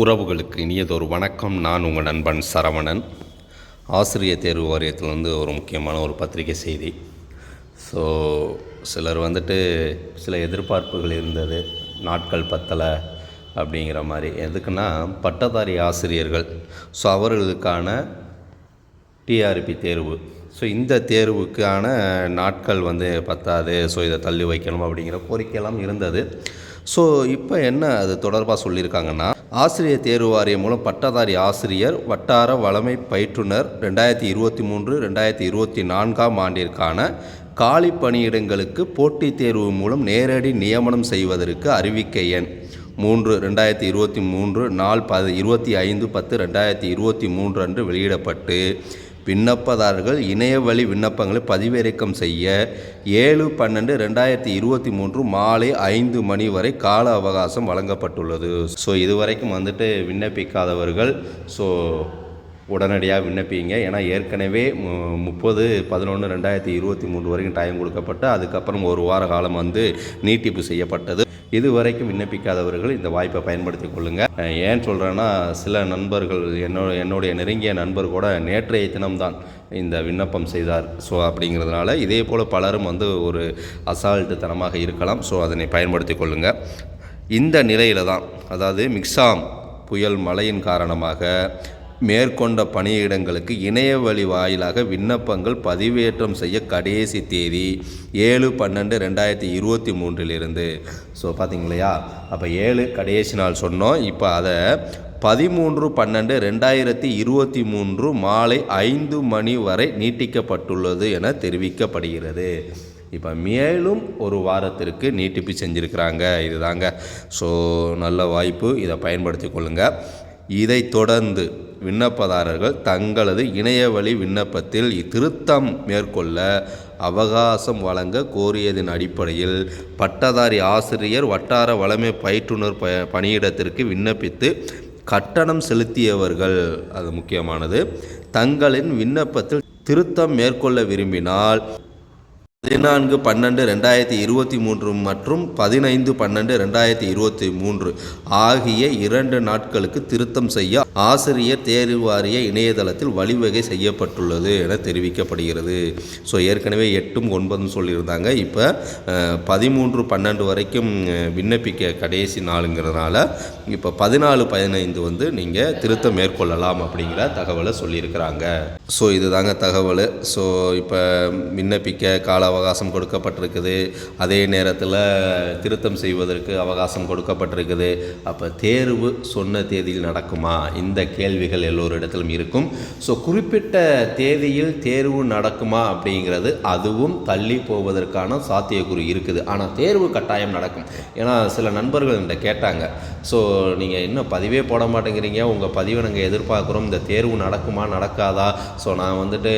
உறவுகளுக்கு இனியதொரு வணக்கம். நான் உங்கள் நண்பன் சரவணன். ஆசிரியர் தேர்வு வாரியத்திலேருந்து ஒரு முக்கியமான ஒரு பத்திரிகை செய்தி. ஸோ சிலர் வந்துட்டு சில எதிர்பார்ப்புகள் இருந்தது. நாட்கள் பத்தலை அப்படிங்கிற மாதிரி. எதுக்குன்னா பட்டதாரி ஆசிரியர்கள். ஸோ அவர்களுக்கான டிஆர்பி தேர்வு. ஸோ இந்த தேர்வுக்கான நாட்கள் வந்து பத்தாது. ஸோ இதை தள்ளி வைக்கணும் அப்படிங்கிற கோரிக்கையெல்லாம் இருந்தது. ஸோ இப்போ என்ன அது தொடர்பாக சொல்லியிருக்காங்கன்னா ஆசிரியர் தேர்வு வாரியம் மூலம் பட்டதாரி ஆசிரியர் வட்டார வளமை பயிற்றுனர் ரெண்டாயிரத்தி இருபத்தி மூன்று ரெண்டாயிரத்தி இருபத்தி நான்காம் ஆண்டிற்கான காலி பணியிடங்களுக்கு போட்டித் தேர்வு மூலம் நேரடி நியமனம் செய்வதற்கு அறிவிக்கை எண் மூன்று ரெண்டாயிரத்தி இருபத்தி மூன்று நாள் ப இருபத்தி ஐந்து பத்து ரெண்டாயிரத்தி இருபத்தி மூன்று அன்று வெளியிடப்பட்டு விண்ணப்பதாரர்கள் இணையவழி விண்ணப்பங்களை பதிவிறக்கம் செய்ய ஏழு பன்னெண்டு ரெண்டாயிரத்தி இருபத்தி மூன்று மாலை ஐந்து மணி வரை கால அவகாசம் வழங்கப்பட்டுள்ளது. ஸோ இதுவரைக்கும் வந்துட்டு விண்ணப்பிக்காதவர்கள் ஸோ உடனடியாக விண்ணப்பிங்க. ஏன்னா ஏற்கனவே மு- முப்பது பதினொன்று ரெண்டாயிரத்தி இருபத்தி மூன்று வரைக்கும் டைம் கொடுக்கப்பட்டு அதுக்கப்புறம் ஒரு வார காலம் வந்து நீட்டிப்பு செய்யப்பட்டது. இது வரைக்கும் விண்ணப்பிக்காதவர்கள் இந்த வாய்ப்பை பயன்படுத்தி கொள்ளுங்கள் ஏன் சொல்கிறேன்னா சில நண்பர்கள் என்னோ என்னுடைய நெருங்கிய நண்பர் கூட நேற்றைய தினம்தான் இந்த விண்ணப்பம் செய்தார். ஸோ அப்படிங்கிறதுனால இதே போல் பலரும் வந்து ஒரு அசால்ட்டு தனமாக இருக்கலாம். ஸோ அதனை பயன்படுத்தி கொள்ளுங்கள் இந்த நிலையில் தான் அதாவது மிக்சாம் புயல் மழையின் காரணமாக மேற்கொண்ட பணியிடங்களுக்கு இணையவழி வாயிலாக விண்ணப்பங்கள் பதிவேற்றம் செய்ய கடைசி தேதி ஏழு பன்னெண்டு ரெண்டாயிரத்தி இருபத்தி மூன்றிலிருந்து. ஸோ பார்த்தீங்களையா அப்போ ஏழு கடைசி நாள் சொன்னோம். இப்போ அதை பதிமூன்று பன்னெண்டு ரெண்டாயிரத்தி இருபத்தி மூன்று மாலை ஐந்து மணி வரை நீட்டிக்கப்பட்டுள்ளது என தெரிவிக்கப்படுகிறது. இப்போ மேலும் ஒரு வாரத்திற்கு நீட்டிப்பு செஞ்சுருக்கிறாங்க. இதுதாங்க. ஸோ நல்ல வாய்ப்பு. இதை பயன்படுத்தி கொள்ளுங்கள் இதை தொடர்ந்து விண்ணப்பதாரர்கள் தங்களது இணையவழி விண்ணப்பத்தில் திருத்தம் மேற்கொள்ள அவகாசம் வழங்க கோரியதன் அடிப்படையில் பட்டதாரி ஆசிரியர் வட்டார வளமை பயிற்றுனர் ப பணியிடத்திற்கு விண்ணப்பித்து கட்டணம் செலுத்தியவர்கள். அது முக்கியமானது. தங்களின் விண்ணப்பத்தில் திருத்தம் மேற்கொள்ள விரும்பினால் பதினான்கு பன்னெண்டு ரெண்டாயிரத்தி இருபத்தி மூன்று மற்றும் பதினைந்து பன்னெண்டு ரெண்டாயிரத்தி இருபத்தி மூன்று ஆகிய இரண்டு நாட்களுக்கு திருத்தம் செய்ய ஆசிரியர் தேர்வு வாரிய இணையதளத்தில் வழிவகை செய்யப்பட்டுள்ளது என தெரிவிக்கப்படுகிறது. ஸோ ஏற்கனவே எட்டும் ஒன்பதும் சொல்லியிருந்தாங்க. இப்போ பதிமூன்று பன்னெண்டு வரைக்கும் விண்ணப்பிக்க கடைசி நாளுங்கிறதுனால இப்போ பதினாலு பதினைந்து வந்து நீங்கள் திருத்தம் மேற்கொள்ளலாம் அப்படிங்கிற தகவலை சொல்லியிருக்கிறாங்க. ஸோ இதுதாங்க தகவல். ஸோ இப்போ விண்ணப்பிக்க கால அவகாசம் கொடுக்கப்பட்டிருக்குது. அதே நேரத்தில் திருத்தம் செய்வதற்கு அவகாசம் கொடுக்கப்பட்டிருக்குது. அப்போ தேர்வு சொன்ன தேதியில் நடக்குமா? இந்த கேள்விகள் எல்லோரிடத்திலும் இருக்கும். ஸோ குறிப்பிட்ட தேதியில் தேர்வு நடக்குமா அப்படிங்கிறது அதுவும் தள்ளி போவதற்கான சாத்தியக்குறி இருக்குது. ஆனால் தேர்வு கட்டாயம் நடக்கும். ஏன்னா சில நண்பர்கள் என்கிட்ட கேட்டாங்க. ஸோ நீங்கள் இன்னும் பதிவே போட மாட்டேங்கிறீங்க? உங்கள் பதிவை நாங்கள் எதிர்பார்க்குறோம். இந்த தேர்வு நடக்குமா நடக்காதா? ஸோ நான் வந்துட்டு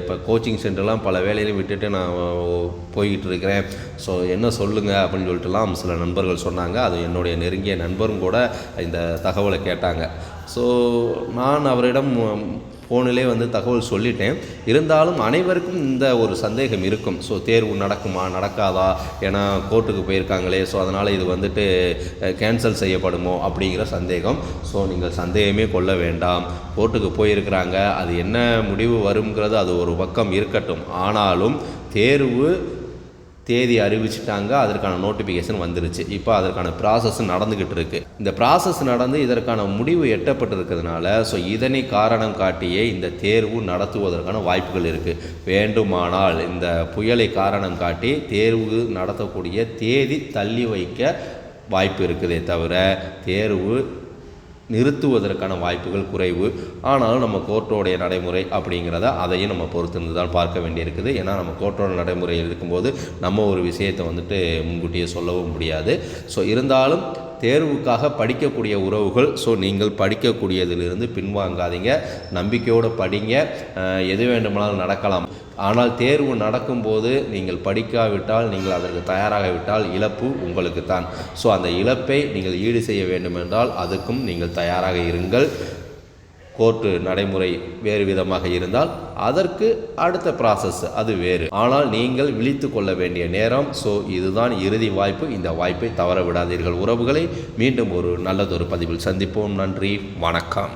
இப்போ கோச்சிங் சென்டர்லாம் பல வேலையிலையும் விட்டுட்டு நான் போய்கிட்டு இருக்கிறேன் ஸோ என்ன சொல்லுங்கள் அப்படின்னு சொல்லிட்டுலாம் சில நண்பர்கள் சொன்னாங்க. அது என்னுடைய நெருங்கிய நண்பரும் கூட இந்த தகவலை கேட்டாங்க. ஸோ நான் அவரிடம் ஃபோனிலே வந்து தகவல் சொல்லிட்டேன். இருந்தாலும் அனைவருக்கும் இந்த ஒரு சந்தேகம் இருக்கும். ஸோ தேர்வு நடக்குமா நடக்காதா? ஏன்னா கோர்ட்டுக்கு போயிருக்காங்களே. ஸோ அதனால் இது வந்துட்டு கேன்சல் செய்யப்படுமோ அப்படிங்கிற சந்தேகம். ஸோ நீங்கள் சந்தேகமே கொள்ள வேண்டாம். கோர்ட்டுக்கு போயிருக்கிறாங்க. அது என்ன முடிவு வருங்கிறது அது ஒரு பக்கம் இருக்கட்டும். ஆனாலும் தேர்வு தேதி அறிவிச்சிட்டாங்க அதற்கான நோட்டிஃபிகேஷன் வந்துருச்சு. இப்போ அதற்கான ப்ராசஸ் நடந்துக்கிட்டு இருக்கு. இந்த ப்ராசஸ் நடந்து இதற்கான முடிவு எட்டப்பட்டிருக்கிறதுனால ஸோ இதனை காரணம் காட்டியே இந்த தேர்வு நடத்துவதற்கான வாய்ப்புகள் இருக்குது வேண்டுமானால் இந்த புயலை காரணம் காட்டி தேர்வு நடத்தக்கூடிய தேதி தள்ளி வைக்க வாய்ப்பு இருக்குதே தவிர தேர்வு நிறுத்துவதற்கான வாய்ப்புகள் குறைவு. ஆனாலும் நம்ம கோர்ட்டோடைய நடைமுறை அப்படிங்கிறத அதையும் நம்ம பொறுத்திருந்து தான் பார்க்க வேண்டியிருக்குது. ஏன்னா நம்ம கோர்ட்டோட நடைமுறை இருக்கும்போது நம்ம ஒரு விஷயத்தை வந்துட்டு முன்கூட்டியே சொல்லவும் முடியாது. ஸோ இருந்தாலும் தேர்வுக்காக படிக்கக்கூடிய உறவுகள் ஸோ நீங்கள் படிக்கக்கூடியதிலிருந்து பின்வாங்காதீங்க. நம்பிக்கையோடு படிங்க. எது வேண்டுமானாலும் நடக்கலாம். ஆனால் தேர்வு நடக்கும்போது நீங்கள் படிக்காவிட்டால் நீங்கள் அதற்கு தயாராகவிட்டால் இழப்பு உங்களுக்கு தான் ஸோ அந்த இழப்பை நீங்கள் ஈடு செய்ய வேண்டுமென்றால் அதுக்கும் நீங்கள் தயாராக இருங்கள். கோர்ட்டு நடைமுறை வேறு விதமாக இருந்தால் அதற்கு அடுத்த ப்ராசஸ் அது வேறு. ஆனால் நீங்கள் விழித்து கொள்ள வேண்டிய நேரம் ஸோ இதுதான் இறுதி வாய்ப்பு. இந்த வாய்ப்பை தவற விடாதீர்கள். உறவுகளை மீண்டும் ஒரு நல்லதொரு பதிவில் சந்திப்போம். நன்றி. வணக்கம்.